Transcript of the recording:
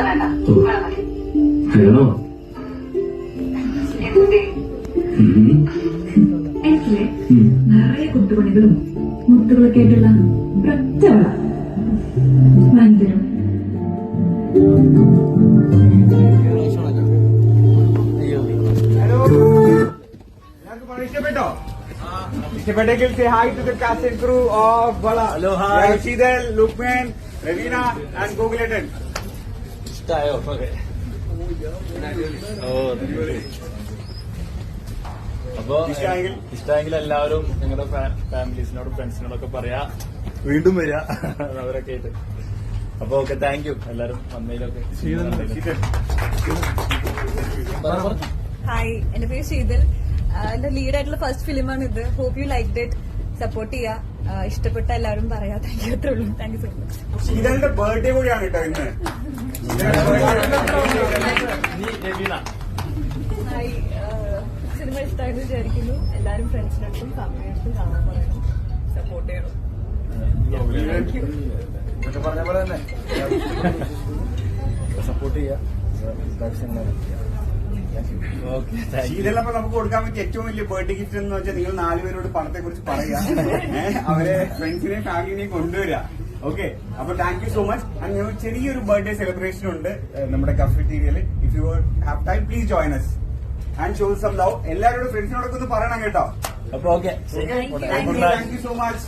ഉം. നിറയെ കുത്തുപണികളും മുത്തുകളൊക്കെ ആയിട്ടുള്ള ഒരൊറ്റ വള വന്ദനം ഞങ്ങൾക്ക് പണം ഇഷ്ടപ്പെട്ടോ? ഇഷ്ടപ്പെട്ടെങ്കിൽ say hi to the cast crew of ബള Hello, hi. Sheetal Lukman Raveena and ഗോകുലേട്ടൻ ഇഷ്ടായോ? ഓ അപ്പൊ ഇഷ്ടായെങ്കിൽ? ഇഷ്ടമെങ്കിൽ എല്ലാവരും നിങ്ങളുടെ ഫാമിലീസിനോടും ഫ്രണ്ട്സിനോടൊക്കെ പറയാ. വീണ്ടും വരിക അവരൊക്കെ ആയിട്ട്. അപ്പൊ ഓക്കെ താങ്ക് യു എല്ലാരും വന്നതിലൊക്കെ ഹായ് എന്റെ പേര് ശീതൽ. എന്റെ ലീഡ് ആയിട്ടുള്ള ഫസ്റ്റ് ഫിലിമാണ് ഇത്. Hope you like it support ചെയ്യാ. ഇഷ്ടപ്പെട്ട എല്ലാവരും പറയാ. താങ്ക് യു അത്രേ ഉള്ളൂ. താങ്ക് യു സോ മച്ച് ശീതലിന്റെ ബർത്ത്ഡേ കൂടിയാണ് കേട്ടോ ഇന്ന്. സിനിമ ഇഷ്ടമായെന്ന് വിചാരിക്കുന്നു. എല്ലാവരും ഫ്രണ്ട്സിനടുത്തും ഫാമിലിനടുത്തും കാണാൻ പറയണം. സപ്പോർട്ട് ചെയ്യണം. പറഞ്ഞ പോലെ തന്നെ. സപ്പോർട്ട് ചെയ്യാം. അപ്പൊ നമുക്ക് കൊടുക്കാൻ പറ്റിയ ഏറ്റവും വലിയ ബർത്ത്ഡേ ഗിഫ്റ്റ് എന്ന് വെച്ചാൽ നിങ്ങൾ നാലുപേരോട് പണത്തെ കുറിച്ച് പറയുക. അവരെ ഫ്രണ്ട്സിനെയും ഫാമിലിനെയും കൊണ്ടുവരിക. ഓക്കെ അപ്പൊ താങ്ക് യു സോ മച്ച് അങ്ങനെ ചെറിയൊരു ബർത്ത്ഡേ സെലിബ്രേഷൻ ഉണ്ട് നമ്മുടെ കഫറ്റീരിയയിൽ if you have time please join us and show some love എല്ലാവരോടും ഫ്രണ്ട്സിനോടൊക്കെ ഒന്ന് പറയണം കേട്ടോ. അപ്പൊ okay thank you so much